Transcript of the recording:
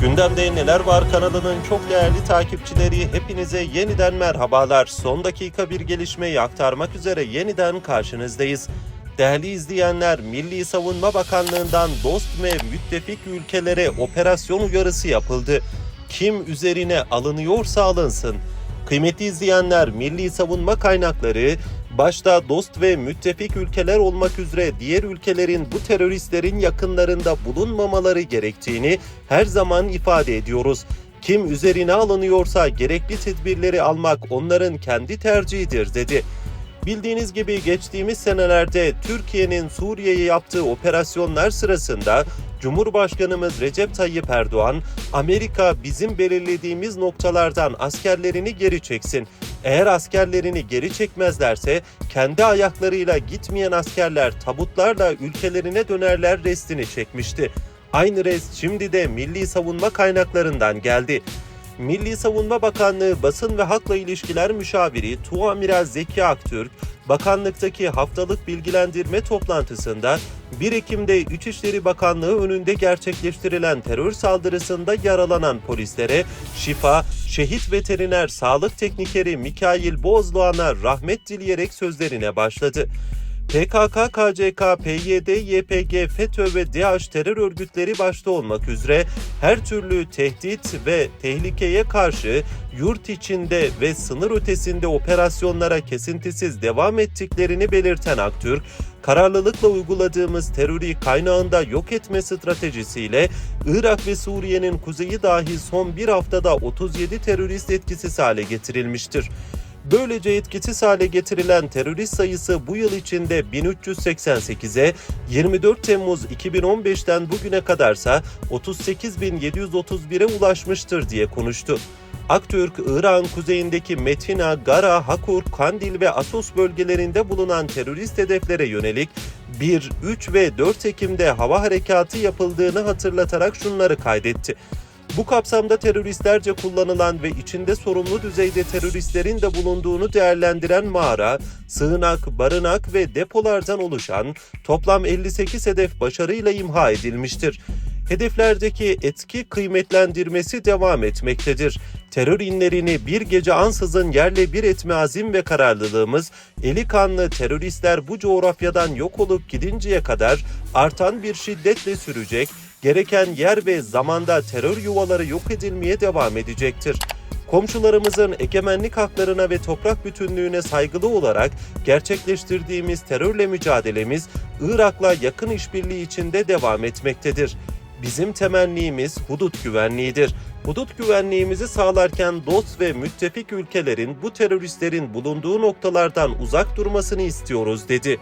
Gündemde Neler Var kanalının çok değerli takipçileri hepinize yeniden merhabalar. Son dakika bir gelişmeyi aktarmak üzere yeniden karşınızdayız. Değerli izleyenler, Milli Savunma Bakanlığı'ndan dost ve müttefik ülkelere operasyon uyarısı yapıldı. Kim üzerine alınıyorsa alınsın. Kıymetli izleyenler, Milli Savunma Kaynakları başta dost ve müttefik ülkeler olmak üzere diğer ülkelerin bu teröristlerin yakınlarında bulunmamaları gerektiğini her zaman ifade ediyoruz. Kim üzerine alınıyorsa gerekli tedbirleri almak onların kendi tercihidir dedi. Bildiğiniz gibi geçtiğimiz senelerde Türkiye'nin Suriye'ye yaptığı operasyonlar sırasında Cumhurbaşkanımız Recep Tayyip Erdoğan, Amerika bizim belirlediğimiz noktalardan askerlerini geri çeksin. Eğer askerlerini geri çekmezlerse kendi ayaklarıyla gitmeyen askerler tabutlarla ülkelerine dönerler restini çekmişti. Aynı rest şimdi de Milli Savunma kaynaklarından geldi. Milli Savunma Bakanlığı Basın ve Halkla İlişkiler Müşaviri Tuamiral Zeki Aktürk, bakanlıktaki haftalık bilgilendirme toplantısında 1 Ekim'de İçişleri Bakanlığı önünde gerçekleştirilen terör saldırısında yaralanan polislere şifa, şehit veteriner sağlık teknikeri Mikail Bozdoğan'a rahmet dileyerek sözlerine başladı. PKK, KCK, PYD, YPG, FETÖ ve DAEŞ terör örgütleri başta olmak üzere her türlü tehdit ve tehlikeye karşı yurt içinde ve sınır ötesinde operasyonlara kesintisiz devam ettiklerini belirten Aktürk, kararlılıkla uyguladığımız terörü kaynağında yok etme stratejisiyle Irak ve Suriye'nin kuzeyi dahi son bir haftada 37 terörist etkisiz hale getirilmiştir. Böylece etkisiz hale getirilen terörist sayısı bu yıl içinde 1388'e, 24 Temmuz 2015'ten bugüne kadarsa 38.731'e ulaşmıştır diye konuştu. Aktürk, İran kuzeyindeki Metina, Gara, Hakur, Kandil ve Asos bölgelerinde bulunan terörist hedeflere yönelik 1, 3 ve 4 Ekim'de hava harekatı yapıldığını hatırlatarak şunları kaydetti. Bu kapsamda teröristlerce kullanılan ve içinde sorumlu düzeyde teröristlerin de bulunduğunu değerlendiren mağara, sığınak, barınak ve depolardan oluşan toplam 58 hedef başarıyla imha edilmiştir. Hedeflerdeki etki kıymetlendirmesi devam etmektedir. Terör inlerini bir gece ansızın yerle bir etme azim ve kararlılığımız, eli kanlı teröristler bu coğrafyadan yok olup gidinceye kadar artan bir şiddetle sürecek, gereken yer ve zamanda terör yuvaları yok edilmeye devam edecektir. Komşularımızın egemenlik haklarına ve toprak bütünlüğüne saygılı olarak gerçekleştirdiğimiz terörle mücadelemiz Irak'la yakın işbirliği içinde devam etmektedir. Bizim temennimiz hudut güvenliğidir. Hudut güvenliğimizi sağlarken dost ve müttefik ülkelerin bu teröristlerin bulunduğu noktalardan uzak durmasını istiyoruz dedi.